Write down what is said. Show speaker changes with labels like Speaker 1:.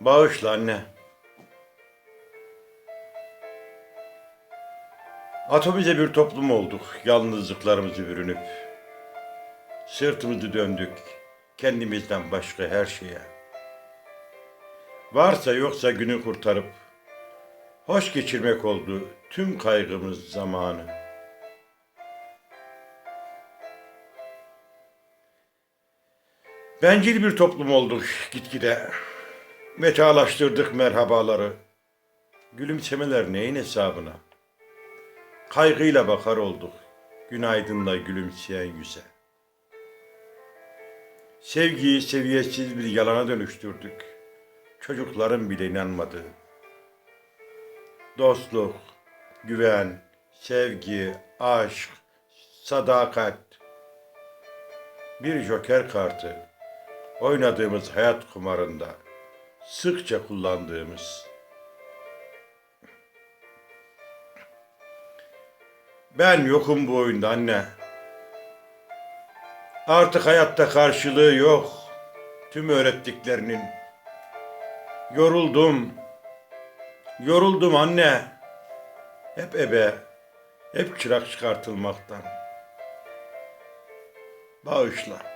Speaker 1: Bağışla anne. Atomize bir toplum olduk, yalnızlıklarımızı bürünüp. Sırtımızı döndük, kendimizden başka her şeye. Varsa yoksa günü kurtarıp, hoş geçirmek oldu tüm kaygımız zamanı. Bencil bir toplum olduk gitgide. Metalaştırdık merhabaları. Gülümsemeler neyin hesabına? Kaygıyla bakar olduk. Günaydınla gülümseyen yüze. Sevgiyi seviyesiz bir yalana dönüştürdük. Çocukların bile inanmadığı. Dostluk, güven, sevgi, aşk, sadakat. Bir joker kartı. Oynadığımız hayat kumarında sıkça kullandığımız. Ben yokum bu oyunda anne. Artık hayatta karşılığı yok. Tüm öğrettiklerinin. Yoruldum. Yoruldum anne. Hep ebe, hep çırak çıkartılmaktan. Bağışla.